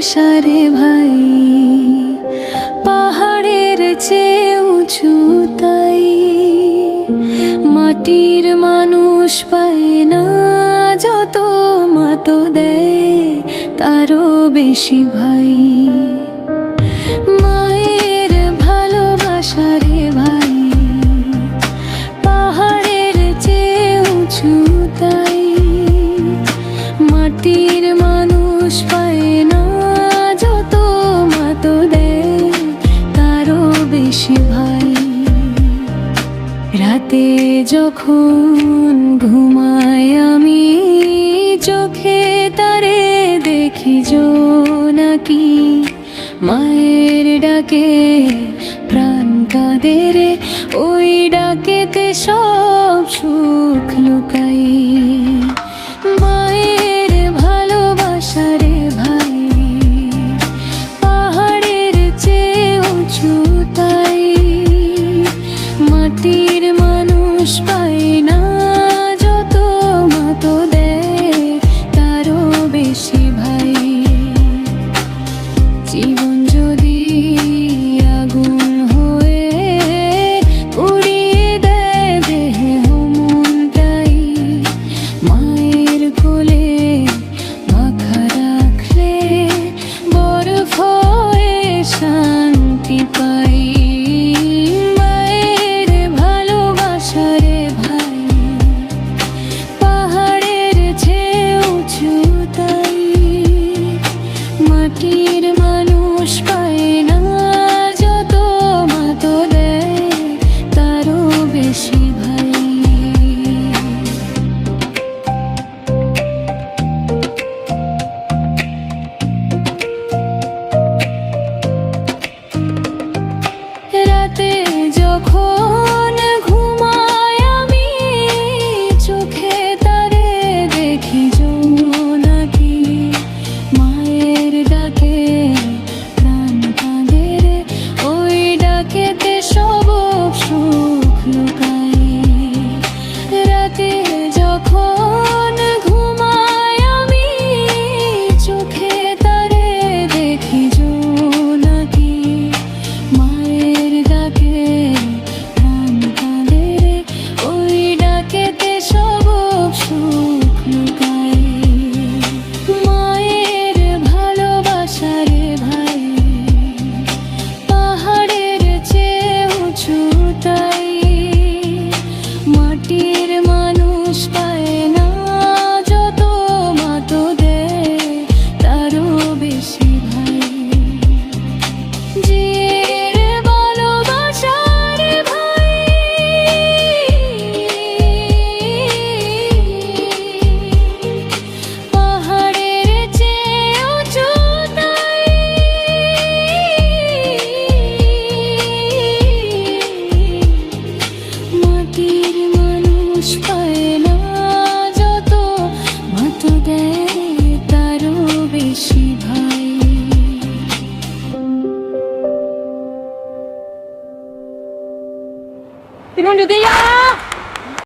ভালোবাসারে ভাই, পাহাড়ের চেয়ে উঁচু তাই। মাটির মানুষ পায় না, যত মাতো দেয়, তারও বেশি ভাই। যখন ঘুমাই আমি চোখে তারে দেখি যো নাকি? মায়ের ডাকে প্রাণ কাদের ওই ডাকেতে সব Even Sonuncu değil ya.